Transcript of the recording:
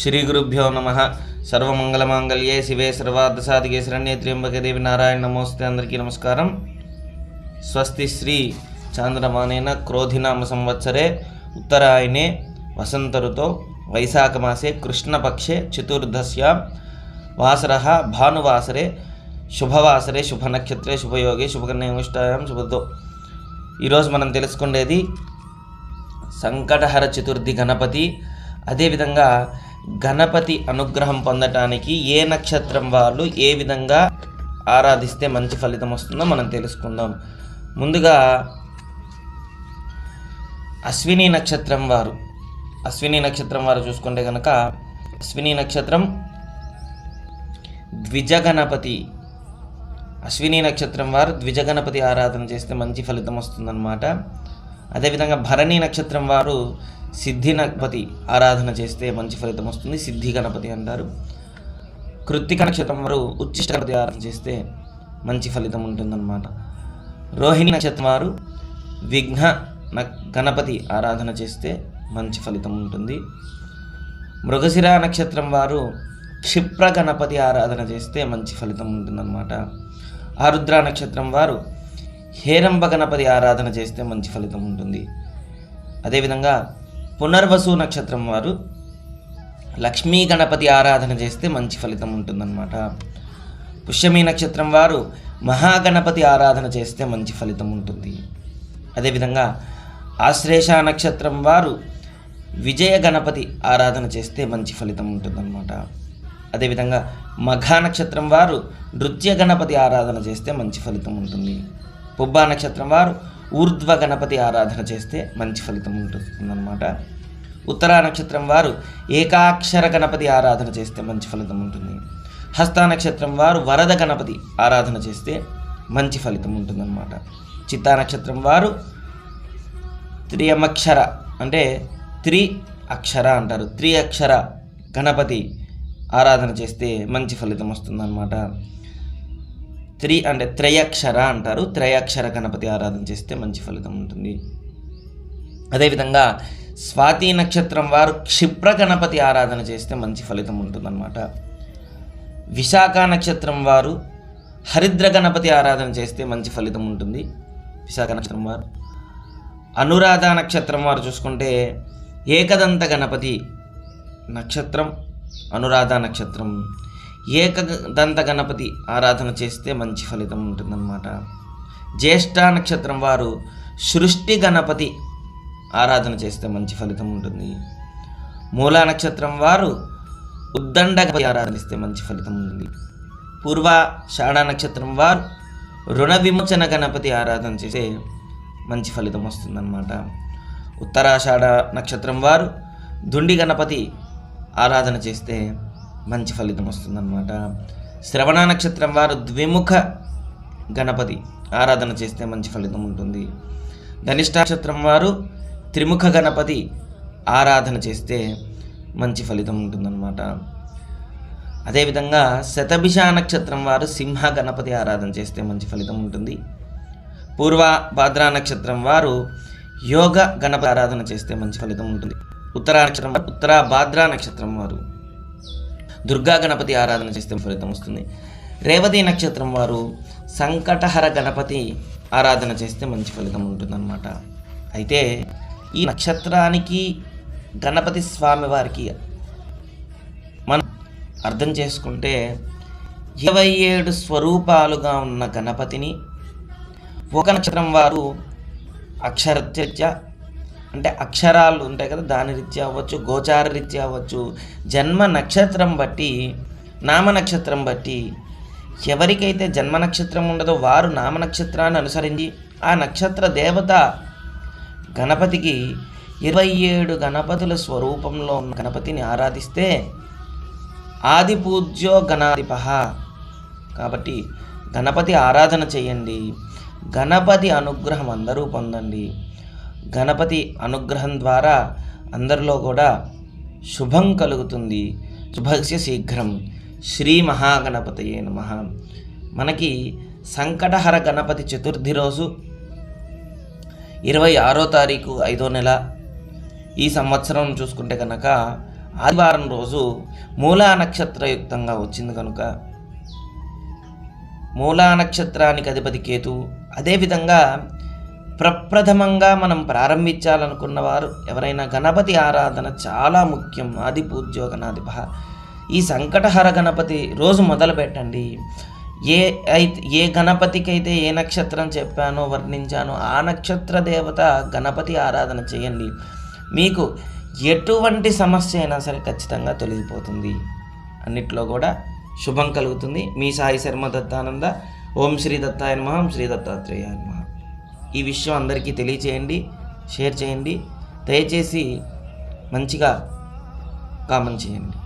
శ్రీ గురుభ్యో నమ సర్వమంగళమాంగళ్యే శివే సర్వార్థసాధికే శరణ్యే త్ర్యంబకదేవి నారాయణ నమోస్తే అందరికీ నమస్కారం. స్వస్తి శ్రీ చాంద్రమానేన క్రోధినామ సంవత్సరే ఉత్తరాయణే వసంత ఋతో వైశాఖమాసే కృష్ణపక్షే చతుర్దశ్యాం వాసర భానువాసరే శుభవాసరే శుభనక్షత్రే శుభయోగే శుభకన్యాయం శుభతో. ఈరోజు మనం తెలుసుకునేది సంకటహర చతుర్థి గణపతి. అదేవిధంగా గణపతి అనుగ్రహం పొందటానికి ఏ నక్షత్రం వాళ్ళు ఏ విధంగా ఆరాధిస్తే మంచి ఫలితం వస్తుందో మనం తెలుసుకుందాం. ముందుగా అశ్విని నక్షత్రం వారు. అశ్విని నక్షత్రం వారు చూసుకుంటే కనుక అశ్విని నక్షత్రం ద్విజగణపతి. అశ్విని నక్షత్రం వారు ద్విజగణపతి ఆరాధన చేస్తే మంచి ఫలితం వస్తుందన్నమాట. అదేవిధంగా భరణి నక్షత్రం వారు సిద్ధి గణపతి ఆరాధన చేస్తే మంచి ఫలితం వస్తుంది. సిద్ధి గణపతి అంటారు. కృత్తిక నక్షత్రం వారు ఉచ్చిష్ట గణపతి ఆరాధన చేస్తే మంచి ఫలితం ఉంటుందన్నమాట. రోహిణి నక్షత్రం వారు విఘ్న న- గణపతి ఆరాధన చేస్తే మంచి ఫలితం ఉంటుంది. మృగశిర నక్షత్రం వారు క్షిప్ర గణపతి ఆరాధన చేస్తే మంచి ఫలితం ఉంటుందన్నమాట. ఆరుద్ర నక్షత్రం వారు హేరంబ గణపతి ఆరాధన చేస్తే మంచి ఫలితం ఉంటుంది. అదేవిధంగా పునర్వసు నక్షత్రం వారు లక్ష్మీ గణపతి ఆరాధన చేస్తే మంచి ఫలితం ఉంటుందన్నమాట. పుష్యమి నక్షత్రం వారు మహాగణపతి ఆరాధన చేస్తే మంచి ఫలితం ఉంటుంది. అదేవిధంగా ఆశ్లేష నక్షత్రం వారు విజయ గణపతి ఆరాధన చేస్తే మంచి ఫలితం ఉంటుందన్నమాట. అదేవిధంగా మఘా నక్షత్రం వారు నృత్య గణపతి ఆరాధన చేస్తే మంచి ఫలితం ఉంటుంది. పుబ్బా నక్షత్రం వారు ఊర్ధ్వ గణపతి ఆరాధన చేస్తే మంచి ఫలితం ఉంటుందన్నమాట. ఉత్తరా నక్షత్రం వారు ఏకాక్షర గణపతి ఆరాధన చేస్తే మంచి ఫలితం ఉంటుంది. హస్త నక్షత్రం వారు వరద గణపతి ఆరాధన చేస్తే మంచి ఫలితం ఉంటుందన్నమాట. చిత్తా నక్షత్రం వారు త్రియమక్షర అంటే త్రి అక్షర అంటారు. త్రి అక్షర గణపతి ఆరాధన చేస్తే మంచి ఫలితం వస్తుందన్నమాట. త్రి అంటే త్రయక్షర అంటారు. త్రయక్షర గణపతి ఆరాధన చేస్తే మంచి ఫలితం ఉంటుంది. అదేవిధంగా స్వాతి నక్షత్రం వారు క్షిప్ర గణపతి ఆరాధన చేస్తే మంచి ఫలితం ఉంటుందన్నమాట. విశాఖ నక్షత్రం వారు హరిద్ర గణపతి ఆరాధన చేస్తే మంచి ఫలితం ఉంటుంది. విశాఖ నక్షత్రం వారు. అనురాధ నక్షత్రం వారు చూసుకుంటే ఏకదంత గణపతి నక్షత్రం అనురాధ నక్షత్రం ఏకదంత గణపతి ఆరాధన చేస్తే మంచి ఫలితం ఉంటుందన్నమాట. జ్యేష్ఠ నక్షత్రం వారు సృష్టి గణపతి ఆరాధన చేస్తే మంచి ఫలితం ఉంటుంది. మూలా నక్షత్రం వారు ఉద్దండ గణపతి మంచి ఫలితం ఉంటుంది. పూర్వ షాఢ నక్షత్రం వారు రుణ విమోచన గణపతి ఆరాధన చేస్తే మంచి ఫలితం వస్తుందన్నమాట. ఉత్తరాషాఢ నక్షత్రం వారు దుండి గణపతి ఆరాధన చేస్తే మంచి ఫలితం వస్తుందన్నమాట. శ్రవణ నక్షత్రం వారు ద్విముఖ గణపతి. ఆరాధన చేస్తే మంచి ఫలితం ఉంటుంది. ధనిష్ట నక్షత్రం వారు త్రిముఖ గణపతి. ఆరాధన చేస్తే మంచి ఫలితం ఉంటుందన్నమాట. అదేవిధంగా శతభిష నక్షత్రం వారు సింహ గణపతి ఆరాధన చేస్తే మంచి ఫలితం ఉంటుంది. పూర్వ భాద్రా నక్షత్రం వారు యోగ గణపతి ఆరాధన చేస్తే మంచి ఫలితం ఉంటుంది. ఉత్తరా నక్షత్రం ఉత్తరా ఉత్తర భాద్రా నక్షత్రం వారు దుర్గా గణపతి ఆరాధన చేస్తే ఫలితం వస్తుంది. రేవతి నక్షత్రం వారు సంకటహర గణపతి ఆరాధన చేస్తే మంచి ఫలితం ఉంటుందన్నమాట. అయితే ఈ నక్షత్రానికి గణపతి స్వామి వారికి మనం అర్థం చేసుకుంటే ఇరవై ఏడు స్వరూపాలుగా ఉన్న గణపతిని ఒక నక్షత్రం వారు అక్షరరీత్యా అంటే అక్షరాలు ఉంటాయి కదా దాని రీత్యా అవ్వచ్చు గోచార రీత్యా అవ్వచ్చు. జన్మ నక్షత్రం బట్టి నామ నక్షత్రం బట్టి ఎవరికైతే జన్మ నక్షత్రం ఉండదో వారు నామ నక్షత్రాన్ని అనుసరించి ఆ నక్షత్ర దేవత గణపతికి ఇరవై ఏడు గణపతుల స్వరూపంలో ఉన్న గణపతిని ఆరాధిస్తే ఆది పూజ్యో గణాధిప కాబట్టి గణపతి ఆరాధన చేయండి. గణపతి అనుగ్రహం అందరూ పొందండి. గణపతి అనుగ్రహం ద్వారా అందరిలో కూడా శుభం కలుగుతుంది. శుభస్య శీఘ్రం. శ్రీ మహాగణపతయే నమ. మనకి సంకటహర గణపతి చతుర్థి రోజు ఇరవై ఆరో తారీఖు ఐదో నెల. ఈ సంవత్సరం చూసుకుంటే కనుక ఆదివారం రోజు మూలా నక్షత్రయుక్తంగా వచ్చింది కనుక మూలా నక్షత్రానికి అధిపతి కేతు. అదేవిధంగా ప్రప్రథమంగా మనం ప్రారంభించాలనుకున్న వారు ఎవరైనా గణపతి ఆరాధన చాలా ముఖ్యం. ఆది పూజ్యో గణాధిప ఈ సంకటహర గణపతి రోజు మొదలు పెట్టండి ఏ అయితే ఏ గణపతికైతే ఏ నక్షత్రం చెప్పానో వర్ణించానో ఆ నక్షత్ర దేవత గణపతి ఆరాధన చేయండి. మీకు ఎటువంటి సమస్య అయినా సరే ఖచ్చితంగా తొలగిపోతుంది. అన్నిట్లో కూడా శుభం కలుగుతుంది. మీ సాయి శర్మ దత్తానంద. ఓం శ్రీ దత్తాయ నమ. శ్రీ దత్తాత్రేయ నమః. ఈ విషయం అందరికీ తెలియచేయండి షేర్ చేయండి దయచేసి మంచిగా కామెంట్ చేయండి.